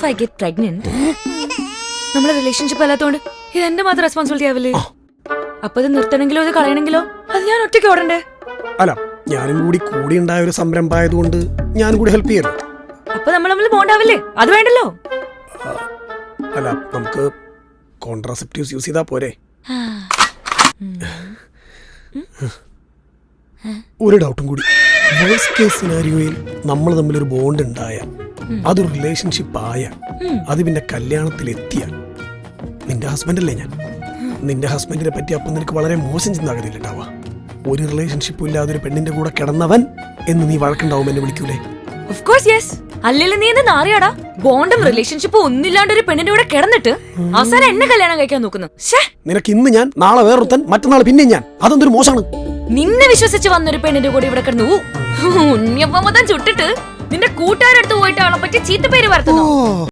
If I get pregnant നമ്മളെ relationship അല്ലാത്തോണ്ട് ഇത് എന്റെ മാത്രം റെസ്പോൺസിബിലിറ്റി ആവില്ലേ? അപ്പൊ ഇത് നിർത്തണമെങ്കിലോ ഇത് കളയണമെങ്കിലോ അത് ഞാൻ ഒറ്റയ്ക്ക് ഓടണ്ടേ? അല്ല ഞാനും കൂടി കൂടി ഉണ്ടായ ഒരു സംരംഭമായതുകൊണ്ട് ഞാൻ കൂടി ഹെൽപ്പ് ചെയ്യല്ലോ അപ്പൊ നമ്മൾ നമ്മൾ പോണ്ടാവില്ലേ അത് വേണ്ടല്ലോ. അല്ല നമുക്ക് കോൺട്രാസെപ്റ്റീവ്സ് യൂസ് ചെയ്താ പോരെ. ഒരു ഡൗട്ടും കൂടി. വേഴ്സ് കേസ് സിനാരിയോയിൽ നമ്മൾ തമ്മിലൊരു ബോണ്ട് ഉണ്ടായ അതൊരു റിലേഷൻഷിപ്പ് ആയ അത് പിന്നെ കല്യാണത്തിൽ എത്തിയ നിന്റെ ഹസ്ബൻഡ് അല്ലേ ഞാൻ നിന്റെ ഹസ്ബൻഡിനെ പറ്റി അപ്പം നിനക്ക് വളരെ മോശം ചിന്താഗതിയില്ല ഉണ്ടാവുക ഒരു റിലേഷൻഷിപ്പും ഇല്ലാതെ ഒരു പെണ്ണിന്റെ കൂടെ കിടന്നവൻ എന്ന് നീ വഴക്കുണ്ടാവും എന്നെ വിളിക്കൂലേ ഓഫ് കോഴ്സ് യെസ് അല്ലെങ്കിൽ നീ എന്ന് നാറിയാടാ ബോണ്ടും റിലേഷൻഷിപ്പും ഒന്നില്ലാണ്ട് ഒരു പെണ്ണിന്റെ കൂടെ കിടന്നിട്ട് അവസാനം എന്നെ കല്യാണം കഴിക്കാൻ നോക്കുന്നു നിനക്ക് ഇന്ന് ഞാൻ നാളെ വേറൊരുത്തൻ മറ്റന്നാൾ പിന്നെ ഞാൻ അതെന്തൊരു മോശമാണ് നിന്നെ വിശ്വസിച്ച് വന്നൊരു പെണ്ണിന്റെ കൂടെ ഇവിടെ കിടന്നു ഉണ്ണിയപ്പം മൊത്തം ചുട്ടിട്ട് നിന്റെ കൂട്ടുകാരടുത്ത് പോയിട്ട് അവളെ പറ്റി പേര് വരുത്തുന്നു